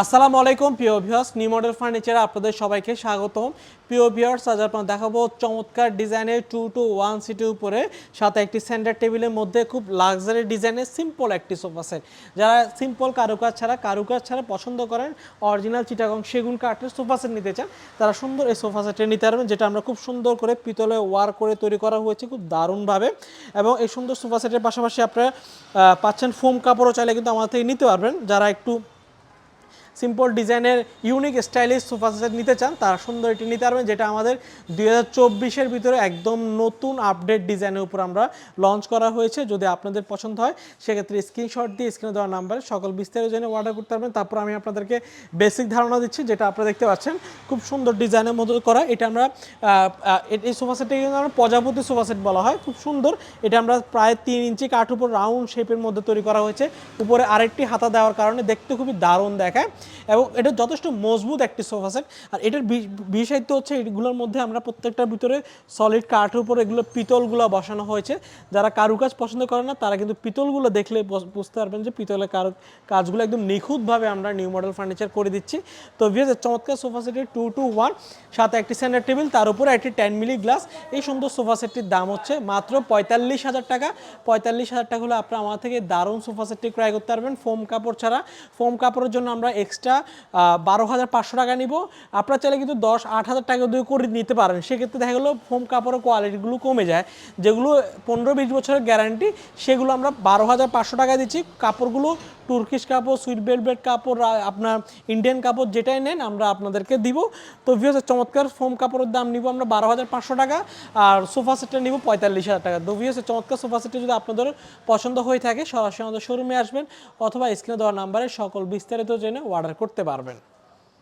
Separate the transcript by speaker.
Speaker 1: আসসালামু আলাইকুম, প্রিয় ভিউয়ার্স নিউ মডেল ফার্নিচারে আপনাদের সবাইকে স্বাগতম। প্রিয় ভিউয়ার্স আজ আপনার দেখাবো চমৎকার ডিজাইনের টু টু ওয়ান সিটের উপরে, সাথে একটি সেন্টার টেবিলের মধ্যে খুব লাক্সারি ডিজাইনের সিম্পল একটি সোফা সেট যারা সিম্পল কারুকাজ ছাড়া কারুকাজ ছাড়া পছন্দ করেন অরিজিনাল চিটাগং সেগুন কাঠের সোফা সেট নিতে চান, তারা সুন্দর এই সোফা সেটটি নিতে পারবেন, যেটা আমরা খুব সুন্দর করে পিতলে ওয়ার করে তৈরি করা হয়েছে খুব দারুণভাবে। এবং এই সুন্দর সোফা সেটের পাশাপাশি আপনারা পাচ্ছেন ফোম কাপড়ও চাইলে কিন্তু আমাদের থেকে নিতে পারবেন। যারা একটু সিম্পল ডিজাইনের ইউনিক স্টাইলিশ সোফা সেট নিতে চান, তারা সুন্দর এটি নিতে পারবেন, যেটা আমাদের দুই হাজার ভিতরে একদম নতুন আপডেট ডিজাইনের উপর আমরা লঞ্চ করা হয়েছে। যদি আপনাদের পছন্দ হয়, সেক্ষেত্রে স্ক্রিনশট দিয়ে স্ক্রিনে দেওয়া নাম্বারে সকল বিস্তারিত জেনে অর্ডার করতে পারবেন। তারপর আমি আপনাদেরকে বেসিক ধারণা দিচ্ছি, যেটা আপনারা দেখতে পাচ্ছেন, খুব সুন্দর ডিজাইনের মধ্যে করা। এটা আমরা এই সোফা সেটটাকে কিন্তু আমরা প্রজাপতি সোফা সেট বলা হয়, খুব সুন্দর। এটা আমরা প্রায় তিন ইঞ্চি কাঠ উপর রাউন্ড শেপের মধ্যে তৈরি করা হয়েছে। উপরে আরেকটি হাতা দেওয়ার কারণে দেখতে খুবই দারুণ দেখায়। এবং এটা যথেষ্ট মজবুত একটি সোফা সেট আর এটার বি- বিশেষত্ব হচ্ছে এগুলোর মধ্যে আমরা প্রত্যেকটার ভিতরে সলিড কাঠের উপর এগুলো পিতলগুলো বসানো হয়েছে। যারা কারুকাজ পছন্দ করে না, তারা কিন্তু পিতলগুলো দেখলে বুঝতে পারবেন যে পিতলের কারু কাজগুলো একদম নিখুঁতভাবে আমরা নিউ মডেল ফার্নিচার করে দিচ্ছি। তো ভিএস চমৎকার সোফা সেটের টু টু ওয়ান সাথে একটি সেন্টার টেবিল তার উপরে একটি টেন মিলি গ্লাস এই সুন্দর সোফা সেটটির দাম হচ্ছে মাত্র পঁয়তাল্লিশ হাজার টাকা। পঁয়তাল্লিশ হাজার টাকা হলে আপনারা আমার থেকে দারুণ সোফা সেটটি ক্রয় করতে পারবেন। ফোম কাপড় ছাড়া। ফোম কাপড়ের জন্য আমরা এক্সট্রা বারো হাজার পাঁচশো টাকা নিব। আপনারা চাইলে কিন্তু দশ, আট হাজার টাকা দিয়ে করে নিতে পারেন। সেক্ষেত্রে দেখা গেলো ফোম কাপড়ের কোয়ালিটিগুলো কমে যায়। যেগুলো পনেরো বিশ বছরের গ্যারান্টি সেগুলো আমরা বারো হাজার পাঁচশো টাকা দিচ্ছি। কাপড়গুলো তুর্কিশ কাপড় সুইট বেলভেট কাপড় আপনার ইন্ডিয়ান কাপড় যেটাই নেন, আমরা আপনাদেরকে দিব। তো ভিউস চমৎকার ফোম কাপড়ের দাম নিব আমরা বারো হাজার পাঁচশো টাকা আর সোফা সেটটা নিব পঁয়তাল্লিশ হাজার টাকা। তো ভিউস চমৎকার সোফা সেটটা যদি আপনাদের পছন্দ হয়ে থাকে, সরাসরি আমাদের শোরুমে আসবেন অথবা স্ক্রিনে দেওয়া নাম্বারে সকল বিস্তারিত জেনে অর্ডার করতে পারবেন।